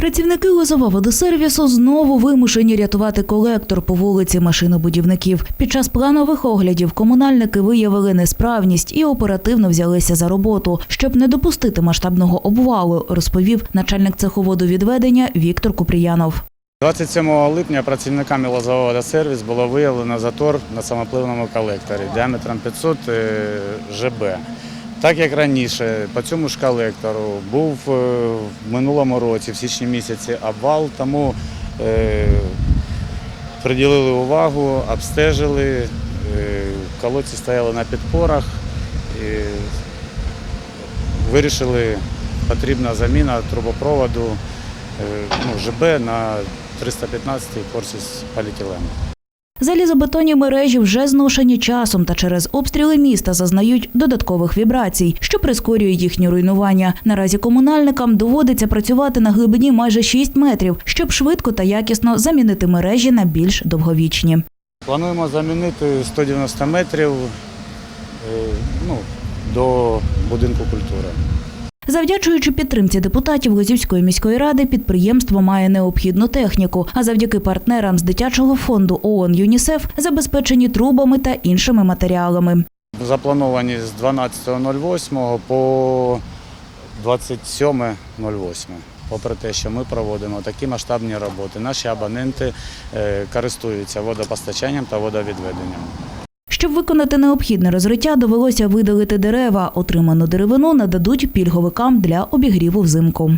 Працівники Лозова водосервісу знову вимушені рятувати колектор по вулиці машинобудівників. Під час планових оглядів комунальники виявили несправність і оперативно взялися за роботу, щоб не допустити масштабного обвалу, розповів начальник цеху водовідведення Віктор Купріянов. 27 липня працівниками Лозового водосервіс було виявлено затор на самопливному колекторі діаметром 500 е, ЖБ. Так як раніше по цьому ж колектору був е, в минулому році, в січні місяці, обвал, тому е, приділили увагу, обстежили, е, колодці стояли на підпорах, і вирішили, потрібна заміна трубопроводу ну, ЖБ на 315 корпус поліетилену. Залізобетонні мережі вже зношені часом та через обстріли міста зазнають додаткових вібрацій, що прискорює їхнє руйнування. Наразі комунальникам доводиться працювати на глибині майже 6 метрів, щоб швидко та якісно замінити мережі на більш довговічні. Плануємо замінити 190 метрів е, ну, до будинку культури. Завдячуючи підтримці депутатів Лозівської міської ради, підприємство має необхідну техніку. А завдяки партнерам з дитячого фонду ООН ЮНІСЕФ забезпечені трубами та іншими матеріалами. Заплановані з 12.08 по 27.08. Попри те, що ми проводимо такі масштабні роботи, наші абоненти е, користуються водопостачанням та водовідведенням. Щоб виконати необхідне розриття, довелося видалити дерева. Отриману деревину нададуть пільговикам для обігріву взимку.